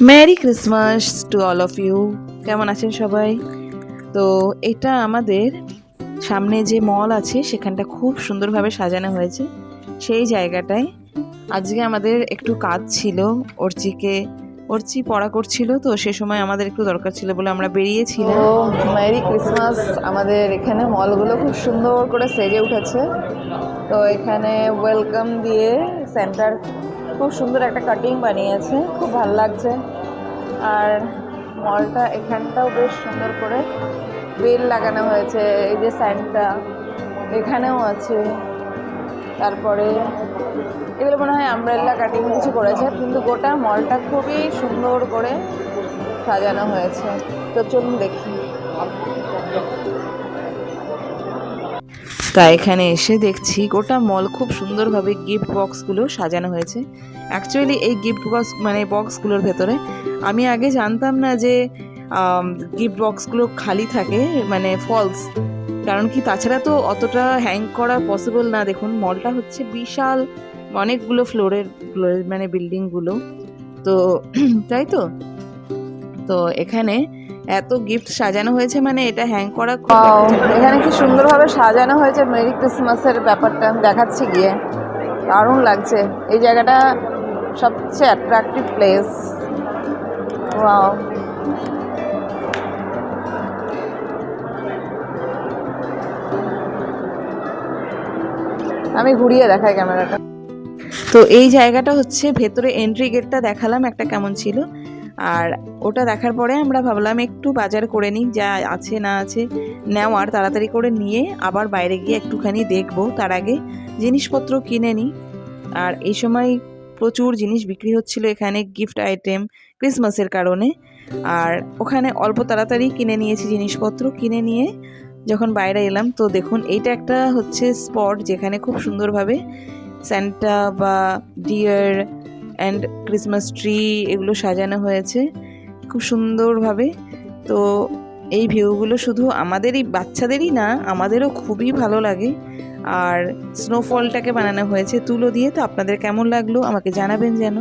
Merry Christmas to all of you কেমন আছেন সবাই? তো এটা আমাদের সামনে যে মল আছে, সেখানটা খুব সুন্দরভাবে সাজানো হয়েছে। সেই জায়গাটায় আজকে আমাদের একটু কাজ ছিল, অর্চিকে, অর্চি পড়া করছিল, তো সে সময় আমাদের একটু দরকার ছিল বলে আমরা বেরিয়েছিলাম। মেরি ক্রিসমাস আমাদের এখানে মলগুলো খুব সুন্দর করে সেজে উঠেছে। তো এখানে ওয়েলকাম দিয়ে সেন্টার খুব সুন্দর একটা কাটিং বানিয়েছে, খুব ভালো লাগছে। আর মলটা এখানটাও বেশ সুন্দর করে বেল লাগানো হয়েছে, এই যে স্যান্টা এখানেও আছে। তারপরে এগুলো মনে হয় আমব্রেল্লা কাটিং কিছু করেছে, কিন্তু গোটা মলটা খুবই সুন্দর করে সাজানো হয়েছে। তো চলুন দেখি। তা এখানে এসে দেখছি গোটা মল খুব সুন্দরভাবে গিফট বক্সগুলো সাজানো হয়েছে। অ্যাকচুয়ালি এই গিফট বক্স মানে বক্সগুলোর ভেতরে আমি আগে জানতাম না যে গিফট বক্সগুলো খালি থাকে মানে ফলস কারণ কি তাছাড়া তো অতটা হ্যাং করা পসিবল না। দেখুন মলটা হচ্ছে বিশাল, অনেকগুলো ফ্লোরের মানে বিল্ডিংগুলো তো, তাই তো? তো এখানে এত গিফট সাজানো হয়েছে মানে এটা হ্যাং করা। এখানে কি সুন্দরভাবে সাজানো হয়েছে মেরি ক্রিসমাসের ব্যাপারটা আমি দেখাচ্ছি গিয়ে। দারুণ লাগছে। এই জায়গাটা সবচেয়ে অ্যাট্রাকটিভ প্লেস ওয়াও আমি ঘুরিয়ে দেখাই ক্যামেরাটা। তো এই জায়গাটা হচ্ছে ভেতরে এন্ট্রি গেটটা দেখালাম একটা কেমন ছিল। আর ওটা দেখার পরে আমরা ভাবলাম একটু বাজার করে নিই, যা আছে না আছে। নেওয়ার তাড়াতাড়ি করে নিয়ে আবার বাইরে গিয়ে একটুখানি দেখব। তার আগে জিনিসপত্র কিনে নিই। আর এই সময় প্রচুর জিনিস বিক্রি হচ্ছিল এখানে গিফট আইটেম ক্রিসমাসের কারণে। আর ওখানে অল্প তাড়াতাড়ি কিনে নিয়েছি জিনিসপত্র। কিনে নিয়ে যখন বাইরে এলাম, তো দেখুন, এইটা একটা হচ্ছে স্পট যেখানে খুব সুন্দরভাবে স্যান্টা বা ডিয়ার অ্যান্ড ক্রিসমাস ট্রি এগুলো সাজানো হয়েছে খুব সুন্দরভাবে। তো এই ভিউগুলো শুধু আমাদেরই, বাচ্চাদেরই না, আমাদেরও খুবই ভালো লাগে। আর স্নোফলটাকে বানানো হয়েছে তুলো দিয়ে, তো আপনাদের কেমন লাগল আমাকে জানাবেন যেন।